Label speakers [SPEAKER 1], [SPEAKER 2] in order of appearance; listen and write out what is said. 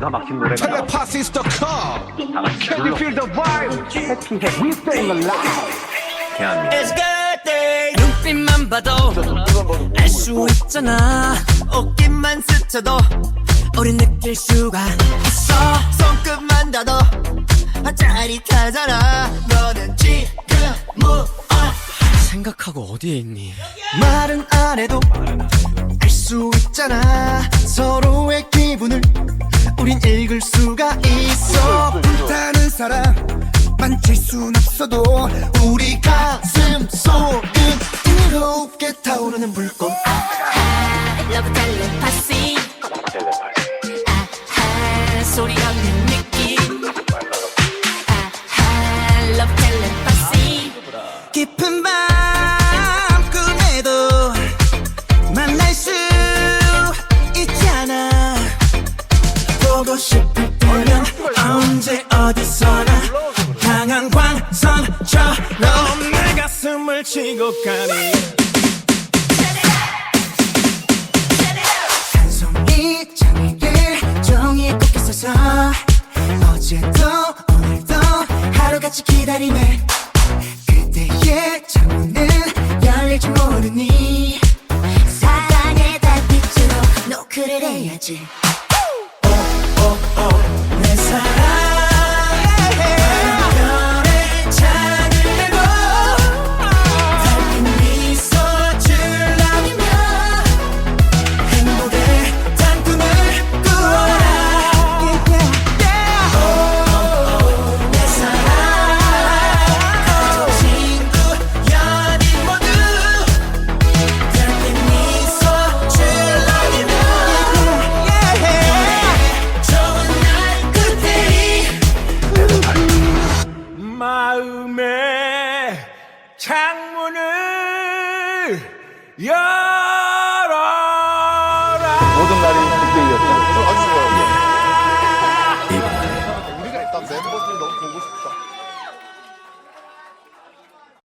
[SPEAKER 1] 기가 막힌 노래가 나와.
[SPEAKER 2] Telepathy is the call.
[SPEAKER 1] 다 같이
[SPEAKER 2] Can you
[SPEAKER 1] 불러.
[SPEAKER 2] feel the vibe? 해피해. We staying alive.
[SPEAKER 1] 대한민국.
[SPEAKER 3] It's good day 눈빛만 봐도 알 수 있잖아 어깨만 스쳐도 우린 느낄 수가 있어 손끝만 닿아도 짜릿하잖아 너는 지금 무엇 생각하고 어디에 있니 말은 안 해도 알 수 있잖아 서로의 기분을 우린 읽을 수가 있어.
[SPEAKER 4] 다른 사람 만질 순 없어도
[SPEAKER 3] 우리 가슴 속은 뜨겁게 타오르는 불꽃
[SPEAKER 5] 러브 텔
[SPEAKER 3] 싶을 때면 언제 어디서나 강한 광선처럼 내 가슴을 치고 가니 한 송이 장미를 종이 꽃게 써서 어제도 오늘도 하루같이 기다리네. 그대의 창문은 열릴 줄 모르니
[SPEAKER 5] 사랑의 달빛으로 노크를 해야지.
[SPEAKER 3] 내 사랑 마음에 창문을 열어라 모든 날이 그때였다. 아주 좋아요. 우리가 일단
[SPEAKER 2] 멤버들이 너무 보고 싶다.